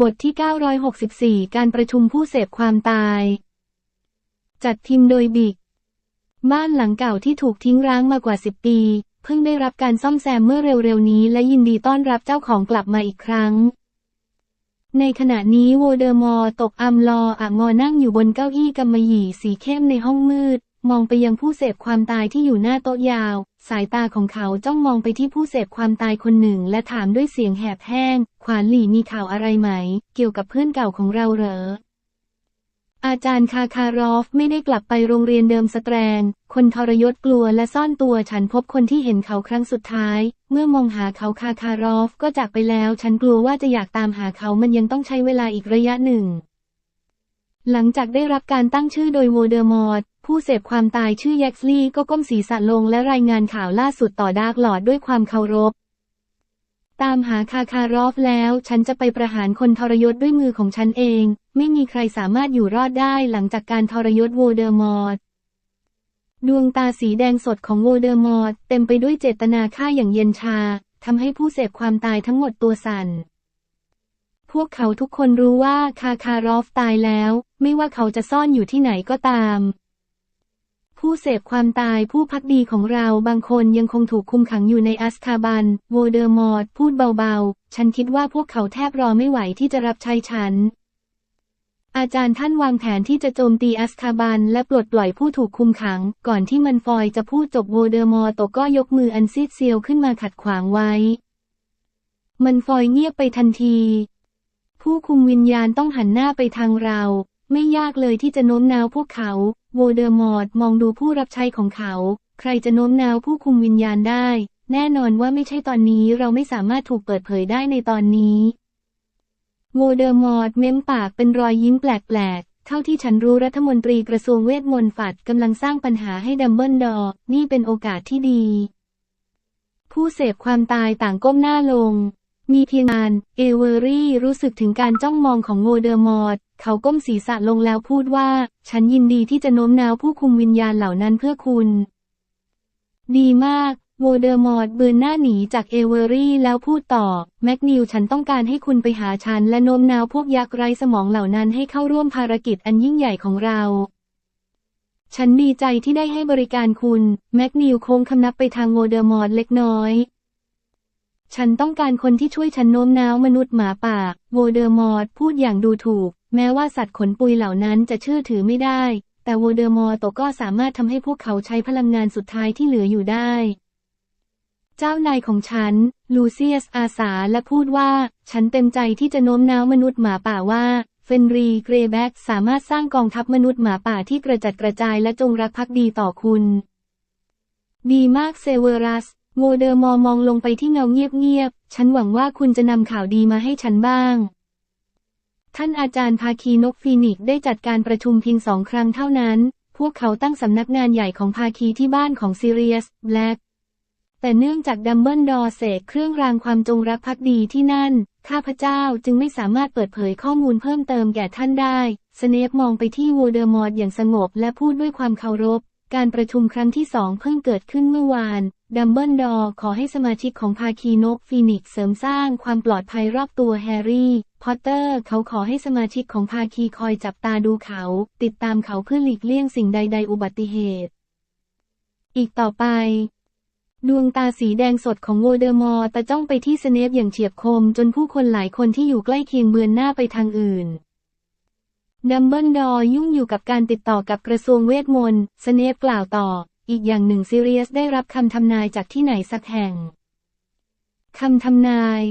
บทที่ 964 การประชุมผู้เสพความตาย จัดทีมโดยบิก บ้านหลังเก่าที่ถูกทิ้งร้างมากว่า 10 ปี เพิ่งได้รับการซ่อมแซมเมื่อเร็วๆนี้ และยินดีต้อนรับเจ้าของกลับมาอีกครั้ง ในขณะนี้โวเดอร์มอร์ตกอัมลออะงอนั่งอยู่บนเก้าอี้กำมะหยี่สีเข้มในห้องมืด มองไปยังผู้เสพความตายที่อยู่หน้าโต๊ะยาว สายตาของเขาจ้องมองไปที่ผู้เสพความตายคนหนึ่ง และถามด้วยเสียงแหบแห้ง ขวานหลี่มีข่าวอะไรไหม เกี่ยวกับเพื่อนเก่าของเราเหรอ อาจารย์คาคารอฟไม่ได้กลับไปโรงเรียนเดิมสแตรนคนทรยศกลัวและซ่อนตัวฉันพบคนที่เห็นเขาครั้งสุดท้าย เมื่อมองหาเขาคาคารอฟก็จากไปแล้ว ฉันกลัวว่าจะอยากตามหาเขามันยังต้องใช้เวลาอีกระยะหนึ่งหลังจากได้รับการตั้งชื่อโดยโวเดอร์มอร์ ผู้เสพความตายชื่อแย็กซ์ลีก็ก้มศีรษะลงและรายงานข่าวล่าสุดต่อดาร์กหลอดด้วยความเคารพ ตามหาคาคารอฟแล้ว ฉันจะไปประหารคนทรยศด้วยมือของฉันเอง ไม่มีใครสามารถอยู่รอดได้หลังจากการทรยศโวเดอร์มอร์ดวงตาสีแดงสดของโวเดอร์มอร์เต็มไปด้วยเจตนาฆ่าอย่างเย็นชาทำให้ผู้เสพความตายทั้งหมดตัวสั่น พวกเขาทุกคนรู้ว่าคาคารอฟตายแล้ว ไม่ว่าเขาจะซ่อนอยู่ที่ไหนก็ตาม ผู้เสพความตายผู้พักดีของเราบางคนยังคงถูกคุมขังอยู่ในอัสคาบัน โวเดอร์มอร์พูดเบาๆ ฉันคิดว่าพวกเขาแทบรอไม่ไหวที่จะรับใช้ฉัน อาจารย์ท่านวางแผนที่จะโจมตีอัสคาบัน และปลดปล่อยผู้ถูกคุมขัง ก่อนที่มันฟอยจะพูดจบโวเดอร์มอร์ตก็ยกมืออันซีดเซียวขึ้นมาขัดขวางไว้ มันฟอยเงียบไปทันที ผู้คุมวิญญาณต้องหันหน้าไปทางเรา ไม่ยากเลยที่จะโน้มน้าวพวกเขา โวเดอร์มอร์ตมองดูผู้รับใช้ของเขา ใครจะโน้มน้าวผู้คุมวิญญาณได้ แน่นอนว่าไม่ใช่ตอนนี้เราไม่สามารถถูกเปิดเผยได้ในตอนนี้ โวเดอร์มอร์ตเม้มปากเป็นรอยยิ้มแปลกๆเท่าที่ฉันรู้รัฐมนตรีกระทรวงเวทมนต์ฝัดกำลังสร้างปัญหาให้ดัมเบิลดอร์นี่เป็นโอกาสที่ดี ผู้เสพความตายต่างก้มหน้าลง มีเพียงงาน เอเวอรี่รู้สึกถึงการจ้องมองของโวเดอร์มอร์เขาก้มศีรษะลงแล้วพูดว่า ฉันยินดีที่จะโน้มน้าวผู้คุมวิญญาณเหล่านั้นเพื่อคุณ ดีมากโวเดอร์มอร์เบือนหน้าหนีจากเอเวอรี่แล้วพูดต่อ แม็กนิวฉันต้องการให้คุณไปหาฉันและโน้มน้าวพวกยักษ์ไร้สมองเหล่านั้นให้เข้าร่วมภารกิจอันยิ่งใหญ่ของเรา ฉันดีใจที่ได้ให้บริการคุณ แม็กนิวโค้งคำนับไปทางโวเดอร์มอร์เล็กน้อย ฉันต้องการคนที่ช่วยฉันโน้มน้าวมนุษย์หมาป่า โวเดอร์มอร์พูดอย่างดูถูก แม้ว่าสัตว์ขนปุยเหล่านั้นจะเชื่อถือไม่ได้ แต่โวเดอร์มอร์ตก็สามารถทำให้พวกเขาใช้พลังงานสุดท้ายที่เหลืออยู่ได้ เจ้านายของฉัน ลูเซียสอาสาและพูดว่า ฉันเต็มใจที่จะโน้มน้าวมนุษย์หมาป่าว่าเฟนรีเกรแบ็กสามารถสร้างกองทัพมนุษย์หมาป่าที่กระจัดกระจายและจงรักภักดีต่อคุณ ดีมากเซเวอรัส โวเดอร์มอมองลงไปที่เงาเงียบๆ ฉันหวังว่าคุณจะนำข่าวดีมาให้ฉันบ้าง ท่านอาจารย์ภาคีนกฟีนิกได้จัดการประชุมเพียงสองครั้งเท่านั้น พวกเขาตั้งสำนักงานใหญ่ของภาคีที่บ้านของซีเรียสแบล็กแต่เนื่องจากดัมเบิลดอร์เสกเครื่องรางความจงรักภักดีที่นั่น ข้าพเจ้าจึงไม่สามารถเปิดเผยข้อมูลเพิ่มเติมแก่ท่านได้ สเนปมองไปที่โวเดอร์มอร์อย่างสงบและพูดด้วยความเคารพ การประชุมครั้งที่สองเพิ่งเกิดขึ้นเมื่อวาน ดัมเบิลดอร์ขอให้สมาชิกของภาคีนกฟีนิกซ์เสริมสร้างความปลอดภัยรอบตัวแฮร์รี่ พอตเตอร์เขาขอให้สมาชิกของภาคีคอยจับตาดูเขา ติดตามเขาเพื่อหลีกเลี่ยงสิ่งใด ๆ อุบัติเหตุ อีกต่อไป ดวงตาสีแดงสดของโวเดอร์มอร์ตะจ้องไปที่สเนปอย่างเฉียบคม จนผู้คนหลายคนที่อยู่ใกล้เคียงเบือนหน้าไปทางอื่น ดัมเบิลดอร์ยุ่งอยู่กับการติดต่อกับกระทรวงเวทมนต์ สเนปกล่าวต่อ อีกอย่างหนึ่งซีเรียสได้รับคำทำนายจากที่ไหนสักแห่ง คำทำนาย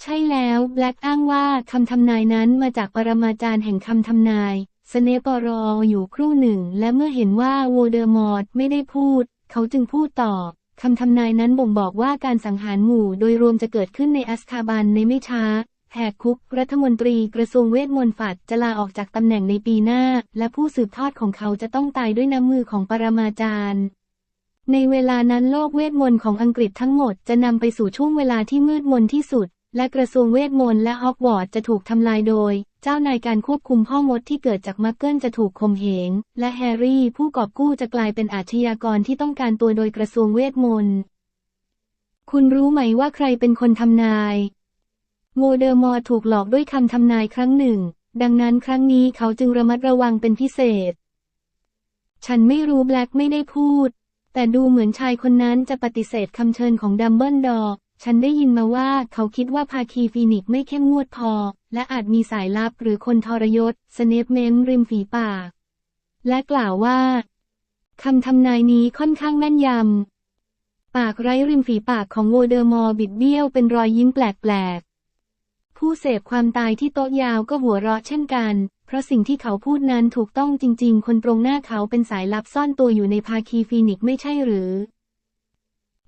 ใช่แล้วแบล็กอ้างว่าคำทำนายนั้นมาจากปรมาจารย์แห่งคำทำนาย สเนปรออยู่ครู่หนึ่ง และเมื่อเห็นว่าโวเดอร์มอร์ไม่ได้พูด เขาจึงพูดต่อคำทำนายนั้นบ่งบอกว่าการสังหารหมู่โดยรวมจะเกิดขึ้นในอัสคาบันในไม่ช้า แหกคุก รัฐมนตรีกระทรวงเวทมนต์ฝัดจะลาออกจากตำแหน่งในปีหน้า และผู้สืบทอดของเขาจะต้องตายด้วยน้ำมือของปรมาจารย์ ในเวลานั้นโลกเวทมนต์ของอังกฤษทั้งหมดจะนำไปสู่ช่วงเวลาที่มืดมนที่สุด และกระทรวงเวทมนต์และฮอกวอตส์จะถูกทำลายโดย เจ้านายการควบคุมพ่อมดที่เกิดจากมักเกิลจะถูกข่มเหง และแฮร์รี่ผู้กอบกู้จะกลายเป็นอาชญากรที่ต้องการตัวโดยกระทรวงเวทมนต์ คุณรู้ไหมว่าใครเป็นคนทำนาย โมเดอร์มอร์ถูกหลอกด้วยคำทำนายครั้งหนึ่ง ดังนั้นครั้งนี้เขาจึงระมัดระวังเป็นพิเศษ ฉันไม่รู้แบล็กไม่ได้พูด แต่ดูเหมือนชายคนนั้นจะปฏิเสธคำเชิญของดัมเบิลดอร์ฉันได้ยินมาว่าเขาคิดว่าภาคีฟีนิกไม่เข้มงวดพอ และอาจมีสายลับหรือคนทรยศสเนปเมมริมฝีปาก และกล่าวว่าคำทำนายนี้ค่อนข้างแม่นยำ ปากไร้ริมฝีปากของโวเดอร์มอร์บิดเบี้ยวเป็นรอยยิ้มแปลกๆ ผู้เสพความตายที่โต๊ะยาวก็หัวเราะเช่นกัน เพราะสิ่งที่เขาพูดนั้นถูกต้องจริง ๆ คนตรงหน้าเขาเป็นสายลับซ่อนตัวอยู่ในภาคีฟีนิกไม่ใช่หรือ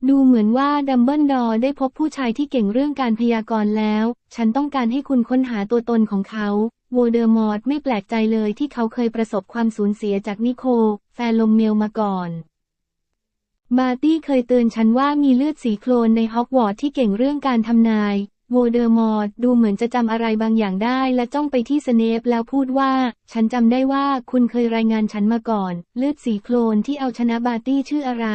ดูเหมือนว่าดัมเบิลดอร์ได้พบผู้ชายที่เก่งเรื่องการพยากรณ์แล้ว ฉันต้องการให้คุณค้นหาตัวตนของเขาโวเดอร์มอร์ดไม่แปลกใจเลยที่เขาเคยประสบความสูญเสียจากนิโค แฟนลมเมลมาก่อนบาตี้เคยเตือนฉันว่ามีเลือดสีโคลนในฮอกวอตส์ที่เก่งเรื่องการทำนาย โวเดอร์มอร์ดูเหมือนจะจำอะไรบางอย่างได้และจ้องไปที่สเนปแล้วพูดว่า ฉันจำได้ว่าคุณเคยรายงานฉันมาก่อน เลือดสีโคลนที่เอาชนะบาร์ตี้ชื่ออะไร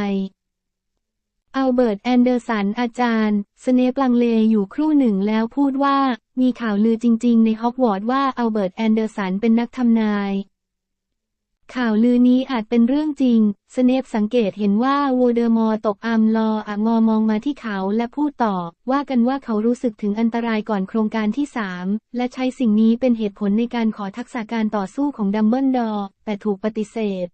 อัลเบิร์ตแอนเดอร์สันอาจารย์ สเนปลังเลอยู่ครู่หนึ่งแล้วพูดว่า มีข่าวลือจริง ๆ ในฮอกวอตส์ว่าอัลเบิร์ตแอนเดอร์สันเป็นนักทำนาย ข่าวลือนี้อาจเป็นเรื่องจริง สเนปสังเกตเห็นว่าโวเดอร์มอร์ตกอัมรออะงอมองมาที่เขาและพูดต่อ ว่ากันว่าเขารู้สึกถึงอันตรายก่อนโครงการที่สามและใช้สิ่งนี้เป็นเหตุผลในการขอทักษะการต่อสู้ของดัมเบิลดอร์แต่ถูกปฏิเสธ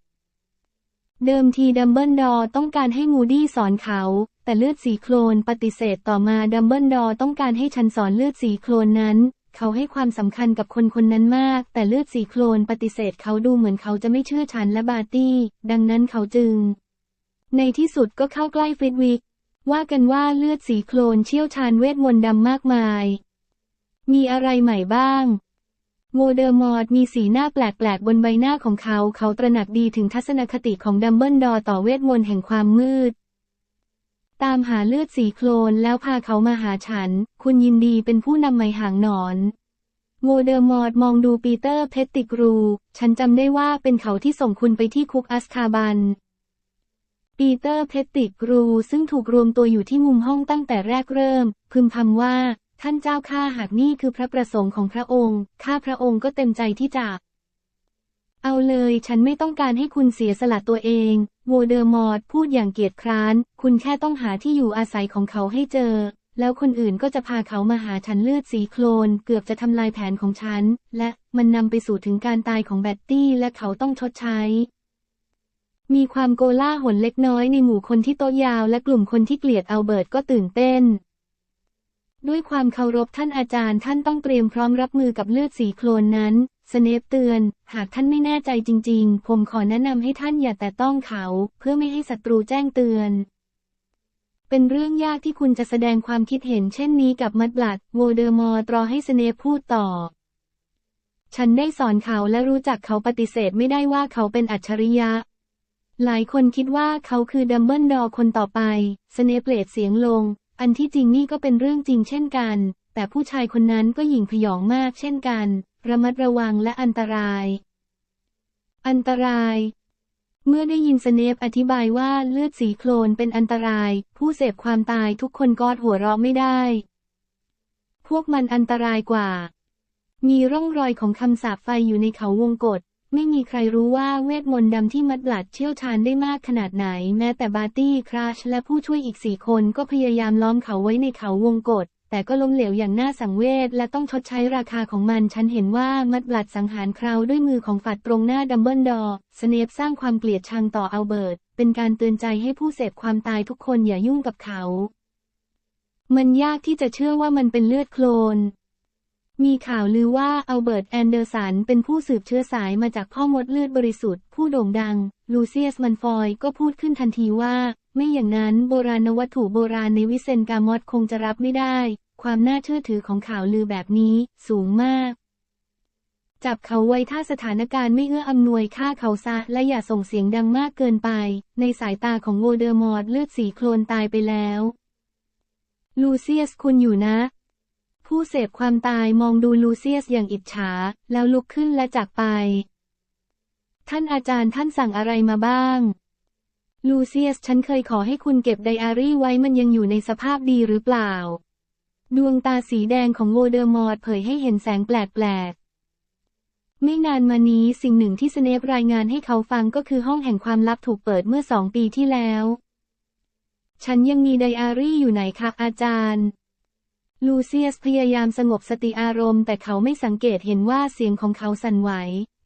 เดิมทีดัมเบิลดอร์ต้องการให้มูดี้สอนเขา แต่เลือดสีโคลนปฏิเสธต่อมาดัมเบิลดอร์ต้องการให้ฉันสอนเลือดสีโคลนนั้น เขาให้ความสำคัญกับคนคนนั้นมาก แต่เลือดสีโคลนปฏิเสธเขาดูเหมือนเขาจะไม่เชื่อฉันและบาร์ตี้ ดังนั้นเขาจึง ในที่สุดก็เข้าใกล้ฟิตวิก ว่ากันว่าเลือดสีโคลนเชี่ยวชาญเวทมนต์ดำมากมาย มีอะไรใหม่บ้างโมเดอร์มอร์มีสีหน้าแปลกๆ บนใบหน้าของเขา เขาตระหนักดีถึงทัศนคติของดัมเบิลดอร์ต่อเวทมนต์แห่งความมืด ตามหาเลือดสีโคลนแล้วพาเขามาหาฉัน คุณยินดีเป็นผู้นำไมหางหนอนโมเดอร์มอดมองดูปีเตอร์เพตติกรู ฉันจำได้ว่าเป็นเขาที่ส่งคุณไปที่คุกอัสคาบัน ปีเตอร์เพตติกรูซึ่งถูกรวมตัวอยู่ที่มุมห้องตั้งแต่แรกเริ่ม พึมพำว่า ท่านเจ้าข้าหากนี่คือพระประสงค์ของพระองค์ ข้าพระองค์ก็เต็มใจที่จะ เอาเลยฉันไม่ต้องการให้คุณเสียสละตัวเองโวเดอร์มอร์พูดอย่างเกียจคร้าน คุณแค่ต้องหาที่อยู่อาศัยของเขาให้เจอ แล้วคนอื่นก็จะพาเขามาหาฉันเลือดสีโคลน เกือบจะทำลายแผนของฉัน และมันนำไปสู่ถึงการตายของแบตตี้และเขาต้องชดใช้ มีความโกล่าหนเล็กน้อยในหมู่คนที่โต๊ะยาวและกลุ่มคนที่เกลียดอัลเบิร์ตก็ตื่นเต้นด้วยความเคารพท่านอาจารย์ท่านต้องเตรียมพร้อมรับมือกับเลือดสีโคลนนั้น สเนปเตือน หากท่านไม่แน่ใจจริง ๆ ผมขอแนะนำให้ท่านอย่าแต่ต้องเขา เพื่อไม่ให้ศัตรูแจ้งเตือน เป็นเรื่องยากที่คุณจะแสดงความคิดเห็นเช่นนี้กับมัดบลัดโวเดอร์มอร์ตรอให้สเนปพูดต่อ ฉันได้สอนเขาและรู้จักเขาปฏิเสธไม่ได้ว่าเขาเป็นอัจฉริยะ หลายคนคิดว่าเขาคือดัมเบิลดอร์คนต่อไป สเนปเลดเสียงลง อันที่จริงนี่ก็เป็นเรื่องจริงเช่นกัน แต่ผู้ชายคนนั้นก็หยิ่งพยองมากเช่นกัน ระมัดระวังและอันตราย อันตราย เมื่อได้ยินสเนปอธิบายว่าเลือดสีโคลนเป็นอันตราย ผู้เสพความตายทุกคนกอดหัวเราะไม่ได้ พวกมันอันตรายกว่า มีร่องรอยของคำสาปไฟอยู่ในเขาวงกฏไม่มีใครรู้ว่าเวทมนต์ดำที่มัดบลัดเชี่ยวชาญได้มากขนาดไหน แม้แต่บาร์ตี้คราชและผู้ช่วยอีกสี่คนก็พยายามล้อมเขาไว้ในเขาวงกฏ แต่ก็ล้มเหลวอย่างน่าสังเวชและต้องชดใช้ราคาของมัน ฉันเห็นว่ามัดบลัดสังหารคราวด้วยมือของฝัดตรงหน้าดัมเบิลดอร์สเนปสร้างความเกลียดชังต่ออัลเบิร์ต เป็นการเตือนใจให้ผู้เสพความตายทุกคนอย่ายุ่งกับเขา มันยากที่จะเชื่อว่ามันเป็นเลือดโคลน มีข่าวลือว่าอัลเบิร์ตแอนเดอร์สันเป็นผู้สืบเชื้อสายมาจากพ่อมดเลือดบริสุทธิ์ผู้โด่งดัง ลูเซียสมันฟอยก็พูดขึ้นทันทีว่า ไม่อย่างนั้นโบราณวัตถุโบราณในวิเซนกามอดคงจะรับไม่ได้ ความน่าเชื่อถือของข่าวลือแบบนี้สูงมาก จับเขาไว้ถ้าสถานการณ์ไม่เอื้ออำนวยฆ่าเขาซะ และอย่าส่งเสียงดังมากเกินไป ในสายตาของโวเดอร์มอร์เลือดสีโคลนตายไปแล้ว ลูเซียสคุณอยู่นะ ผู้เสพความตายมองดูลูเซียสอย่างอิจฉา แล้วลุกขึ้นและจากไป ท่านอาจารย์ท่านสั่งอะไรมาบ้าง ลูเซียสฉันเคยขอให้คุณเก็บไดอารี่ไว้มันยังอยู่ในสภาพดีหรือเปล่า ดวงตาสีแดงของโวเดอร์มอร์เผยให้เห็นแสงแปลกๆ ไม่นานมานี้สิ่งหนึ่งที่สเนปรายงานให้เขาฟังก็คือห้องแห่งความลับถูกเปิดเมื่อสองปีที่แล้ว ฉันยังมีไดอารี่อยู่ไหนคะอาจารย์ ลูเซียสพยายามสงบสติอารมณ์แต่เขาไม่สังเกตเห็นว่าเสียงของเขาสั่นไหว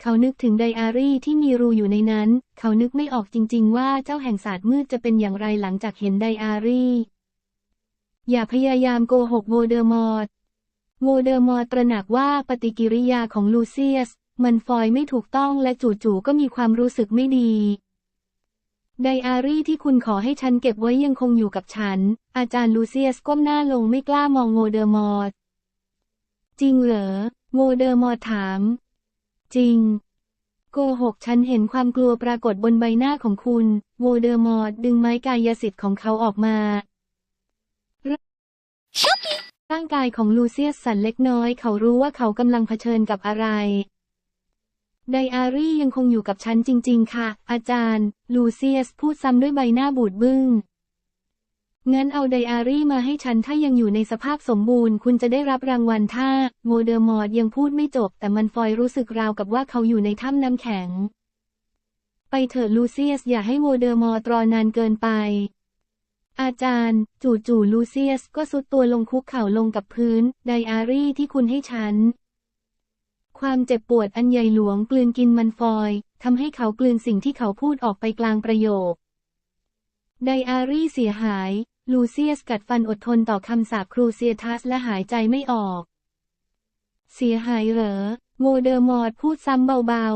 เขานึกถึงไดอารี่ที่มีรูอยู่ในนั้น เขานึกไม่ออกจริงๆว่าเจ้าแห่งศาสตร์มืดจะเป็นอย่างไรหลังจากเห็นไดอารี่ อย่าพยายามโกหกโวเดอร์มอร์ตโวเดอร์มอร์ตตระหนักว่าปฏิกิริยาของลูเซียส มันฟอยไม่ถูกต้องและจู่ๆก็มีความรู้สึกไม่ดี ไดอารี่ที่คุณขอให้ฉันเก็บไว้ยังคงอยู่กับฉัน อาจารย์ลูเซียสก้มหน้าลงไม่กล้ามองโวเดอมอร์ตจริงเหรอโวเดอมอร์ตถาม จริง โกหกฉันเห็นความกลัวปรากฏบนใบหน้าของคุณ โวเดอมอร์ตดึงไม้กายสิทธิ์ของเขาออกมา ร่างกายของลูเซียสสั่นเล็กน้อย เขารู้ว่าเขากำลังเผชิญกับอะไร ไดอารี่ยังคงอยู่กับฉันจริง ๆ ค่ะ อาจารย์ ลูเซียสพูดซ้ำด้วยใบหน้าบูดบึ้ง งั้นเอาไดอารี่มาให้ฉันถ้ายังอยู่ในสภาพสมบูรณ์ คุณจะได้รับรางวัลถ้า โมเดอร์มอร์ดยังพูดไม่จบ แต่มันฟอยรู้สึกราวกับว่าเขาอยู่ในถ้ำน้ำแข็ง ไปเถิดลูเซียสอย่าให้โมเดอร์มอร์ตรอนานเกินไป อาจารย์ จู่ๆลูเซียสก็สุดตัวลงคุกเข่าลงกับพื้น ไดอารี่ที่คุณให้ฉัน ความเจ็บปวดอันใหญ่หลวงกลืนกินมันฟอยทำให้เขากลืนสิ่งที่เขาพูดออกไปกลางประโยค ไดอารี่เสียหาย ลูเซียสกัดฟันอดทนต่อคำสาปครูเซียทัสและหายใจไม่ออก เสียหายเหรอ โมเดอร์มอร์ดพูดซ้ำเบา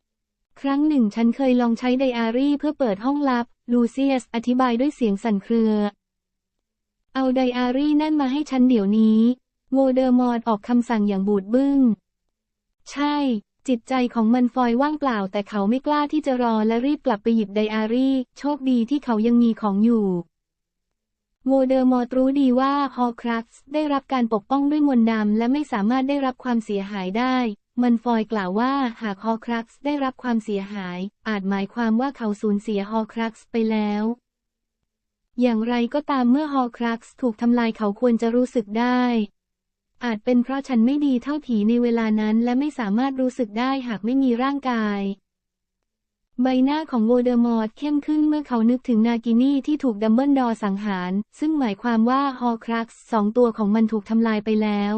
ๆ ครั้งหนึ่งฉันเคยลองใช้ไดอารี่เพื่อเปิดห้องลับ ลูเซียสอธิบายด้วยเสียงสั่นเครือ เอาไดอารี่นั่นมาให้ฉันเดี๋ยวนี้ โมเดอร์มอร์ดออกคำสั่งอย่างบูดบึ้ง ใช่ จิตใจของมันฟอยว่างเปล่า แต่เขาไม่กล้าที่จะรอและรีบกลับไปหยิบไดอารี่ โชคดีที่เขายังมีของอยู่โวเดอร์มอร์ตรู้ดีว่าฮอครักส์ได้รับการปกป้องด้วยมนต์ดำและไม่สามารถได้รับความเสียหายได้ มันฟอยกล่าวว่าหากฮอครักส์ได้รับความเสียหาย อาจหมายความว่าเขาสูญเสียฮอครักส์ไปแล้ว อย่างไรก็ตามเมื่อฮอครักส์ถูกทำลายเขาควรจะรู้สึกได้ อาจเป็นเพราะฉันไม่ดีเท่าผีในเวลานั้นและไม่สามารถรู้สึกได้หากไม่มีร่างกาย ใบหน้าของโวเดอมอร์ตเข้มขึ้นเมื่อเขานึกถึงนากินี่ที่ถูกดัมเบิลดอร์สังหาร ซึ่งหมายความว่าฮอครักส์สองตัวของมันถูกทำลายไปแล้ว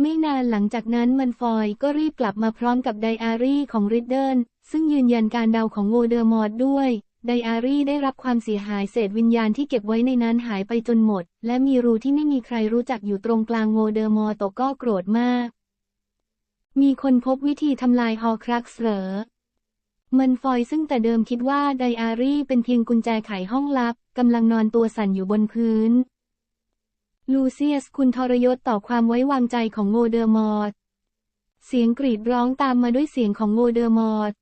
ไม่นานหลังจากนั้นมันฟอยก็รีบกลับมาพร้อมกับไดอารี่ของริดเดิลซึ่งยืนยันการเดาของโวเดอมอร์ตด้วย ไดอารี่ได้รับความเสียหายเศษวิญญาณที่เก็บไว้ในนั้นหายไปจนหมด และมีรูที่ไม่มีใครรู้จักอยู่ตรงกลางโวเดอร์มอตก็โกรธมาก มีคนพบวิธีทำลายฮอครักเหรอมันฟอยซึ่งแต่เดิมคิดว่าไดอารี่เป็นเพียงกุญแจไขห้องลับกำลังนอนตัวสั่นอยู่บนพื้น ลูเซียสคุณทรยศต่อความไว้วางใจของโงเดอร์มอตเสียงกรีดร้องตามมาด้วยเสียงของโงเดอร์มอต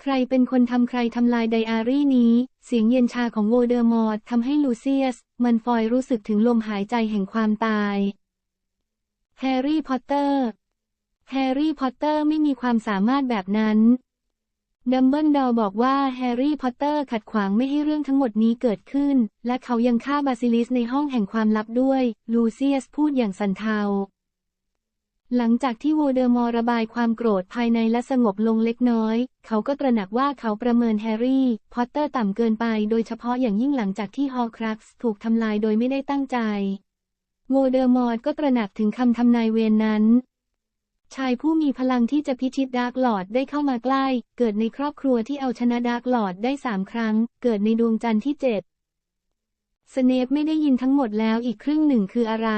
ใครเป็นคนทำใครทำลายไดอารี่นี้ เสียงเย็นชาของโงเดอร์มอร์ทำให้ลูเซียส มันฟอยรู้สึกถึงลมหายใจแห่งความตายแฮร์รี่พอตเตอร์แฮร์รี่พอตเตอร์ไม่มีความสามารถแบบนั้นดัมเบิลดอร์บอกว่าแฮร์รี่พอตเตอร์ขัดขวางไม่ให้เรื่องทั้งหมดนี้เกิดขึ้น และเขายังฆ่าบาซิลิสในห้องแห่งความลับด้วย ลูเซียสพูดอย่างสันเทา หลังจากที่โวเดอร์มอร์ระบายความโกรธภายในและสงบลงเล็กน้อย เขาก็ตระหนักว่าเขาประเมินแฮร์รี่ พอตเตอร์ต่ำเกินไปโดยเฉพาะอย่างยิ่งหลังจากที่ฮอลครักส์ถูกทำลายโดยไม่ได้ตั้งใจ โวเดอร์มอร์ก็ตระหนักถึงคำทำนายเวรนนั้น ชายผู้มีพลังที่จะพิชิตดาร์กหลอดได้เข้ามาใกล้ เกิดในครอบครัวที่เอาชนะดาร์กหลอดได้สามครั้ง เกิดในดวงจันทร์ที่เจ็ดสเนปไม่ได้ยินทั้งหมดแล้วอีกครึ่งหนึ่งคืออะไร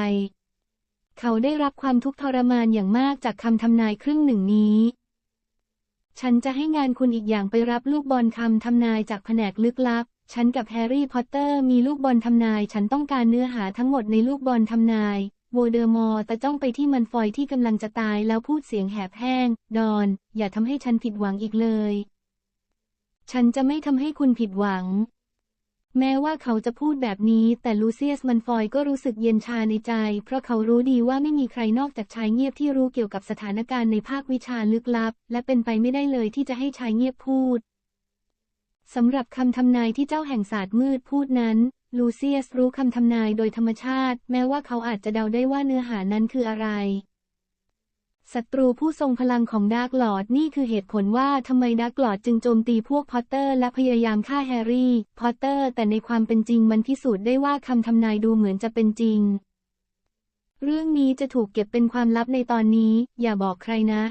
เขาได้รับความทุกข์ทรมานอย่างมากจากคำทำนายครึ่งหนึ่งนี้ ฉันจะให้งานคุณอีกอย่างไปรับลูกบอลคำทำนายจากแผนกลึกลับ ฉันกับแฮร์รี่พอตเตอร์มีลูกบอลทำนาย ฉันต้องการเนื้อหาทั้งหมดในลูกบอลทำนายโวเดอร์มอร์ต่จ้องไปที่มันฟอยที่กำลังจะตายแล้วพูดเสียงแหบแห้ง ดอน อย่าทำให้ฉันผิดหวังอีกเลย ฉันจะไม่ทำให้คุณผิดหวัง แม้ว่าเขาจะพูดแบบนี้ แต่ลูเซียสมันฟอยก็รู้สึกเย็นชาในใจ เพราะเขารู้ดีว่าไม่มีใครนอกจากชายเงียบที่รู้เกี่ยวกับสถานการณ์ในภาควิชาลึกลับ และเป็นไปไม่ได้เลยที่จะให้ชายเงียบพูดสำหรับคำทำนายที่เจ้าแห่งศาสตร์มืดพูดนั้นลูเซียสรู้คำทำนายโดยธรรมชาติ แม้ว่าเขาอาจจะเดาได้ว่าเนื้อหานั้นคืออะไร ศัตรูผู้ทรงพลังของดาร์กลอร์ดนี่คือเหตุผลว่าทำไมดาร์กลอร์ดจึงโจมตีพวกพอตเตอร์และพยายามฆ่าแฮร์รี่ พอตเตอร์ แต่ในความเป็นจริงมันพิสูจน์ได้ว่าคำทำนายดูเหมือนจะเป็นจริง เรื่องนี้จะถูกเก็บเป็นความลับในตอนนี้ อย่าบอกใครนะ